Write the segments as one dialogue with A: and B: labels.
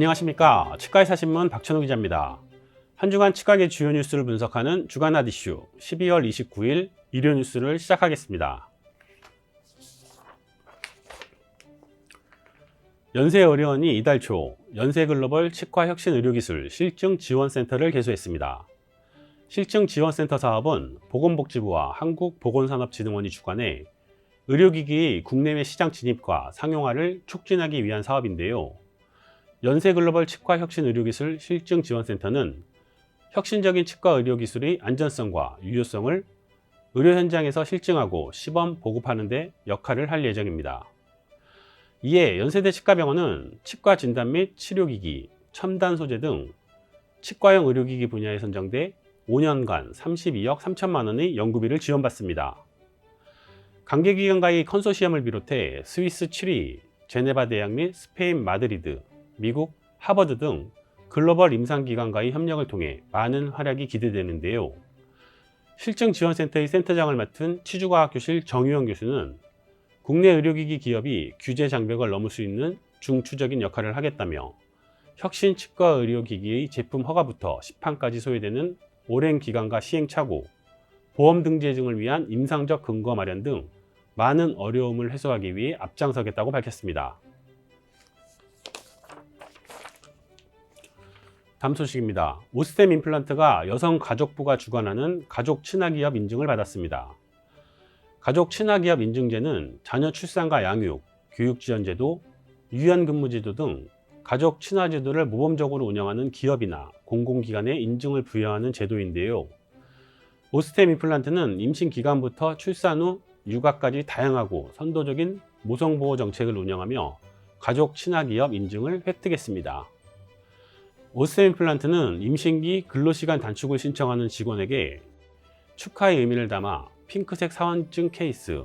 A: 안녕하십니까. 치과의사 신문 박천호 기자입니다. 한 주간 치과계 주요 뉴스를 분석하는 주간 핫 이슈 12월 29일 일요 뉴스를 시작하겠습니다. 연세의료원이 이달 초 연세글로벌 치과혁신의료기술 실증지원센터를 개소했습니다. 실증지원센터 사업은 보건복지부와 한국보건산업진흥원이 주관해 의료기기의 국내외 시장 진입과 상용화를 촉진하기 위한 사업인데요. 연세 글로벌 치과 혁신 의료기술 실증 지원센터는 혁신적인 치과 의료기술의 안전성과 유효성을 의료 현장에서 실증하고 시범 보급하는 데 역할을 할 예정입니다. 이에 연세대 치과병원은 치과 진단 및 치료기기, 첨단 소재 등 치과형 의료기기 분야에 선정돼 5년간 32억 3천만 원의 연구비를 지원받습니다. 관계기관과의 컨소시엄을 비롯해 스위스 7위, 제네바 대학 및 스페인 마드리드, 미국 하버드 등 글로벌 임상기관과의 협력을 통해 많은 활약이 기대되는데요. 실증지원센터의 센터장을 맡은 치주과학교실 정유영 교수는 국내 의료기기 기업이 규제 장벽을 넘을 수 있는 중추적인 역할을 하겠다며 혁신 치과 의료기기의 제품 허가부터 시판까지 소요되는 오랜 기간과 시행착오, 보험 등재증을 위한 임상적 근거 마련 등 많은 어려움을 해소하기 위해 앞장서겠다고 밝혔습니다. 다음 소식입니다. 오스템 임플란트가 여성가족부가 주관하는 가족 친화기업 인증을 받았습니다. 가족 친화기업 인증제는 자녀 출산과 양육, 교육지원제도, 유연근무제도 등 가족 친화제도를 모범적으로 운영하는 기업이나 공공기관에 인증을 부여하는 제도인데요. 오스템 임플란트는 임신 기간부터 출산 후 육아까지 다양하고 선도적인 모성보호 정책을 운영하며 가족 친화기업 인증을 획득했습니다. 오스템 임플란트는 임신기 근로시간 단축을 신청하는 직원에게 축하의 의미를 담아 핑크색 사원증 케이스,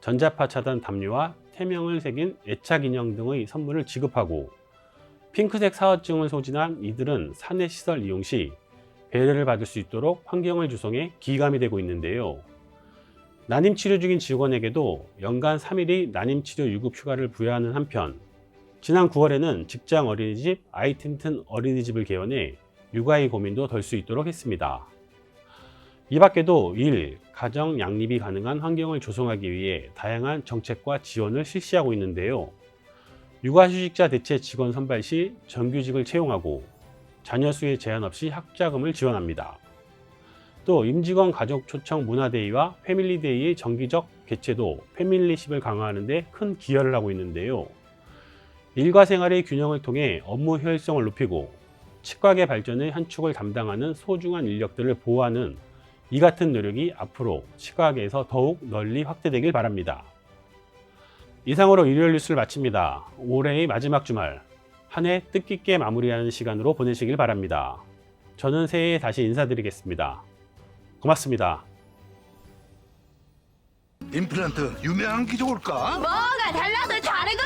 A: 전자파 차단 담요와 태명을 새긴 애착 인형 등의 선물을 지급하고 핑크색 사원증을 소진한 이들은 사내 시설 이용 시 배려를 받을 수 있도록 환경을 조성해 기감이 되고 있는데요. 난임 치료 중인 직원에게도 연간 3일의 난임 치료 유급 휴가를 부여하는 한편 지난 9월에는 직장 어린이집 아이튼튼 어린이집을 개원해 육아의 고민도 덜 수 있도록 했습니다. 이 밖에도 일, 가정 양립이 가능한 환경을 조성하기 위해 다양한 정책과 지원을 실시하고 있는데요. 육아휴직자 대체 직원 선발 시 정규직을 채용하고 자녀 수에 제한 없이 학자금을 지원합니다. 또 임직원 가족 초청 문화데이와 패밀리데이의 정기적 개최도 패밀리십을 강화하는 데 큰 기여를 하고 있는데요. 일과 생활의 균형을 통해 업무 효율성을 높이고 치과계 발전의 한 축을 담당하는 소중한 인력들을 보호하는 이 같은 노력이 앞으로 치과계에서 더욱 널리 확대되길 바랍니다. 이상으로 일요일 뉴스를 마칩니다. 올해의 마지막 주말, 한 해 뜻깊게 마무리하는 시간으로 보내시길 바랍니다. 저는 새해에 다시 인사드리겠습니다. 고맙습니다.
B: 임플란트 유명한 게 좋을까?
C: 뭐가 달라도 다르겠죠.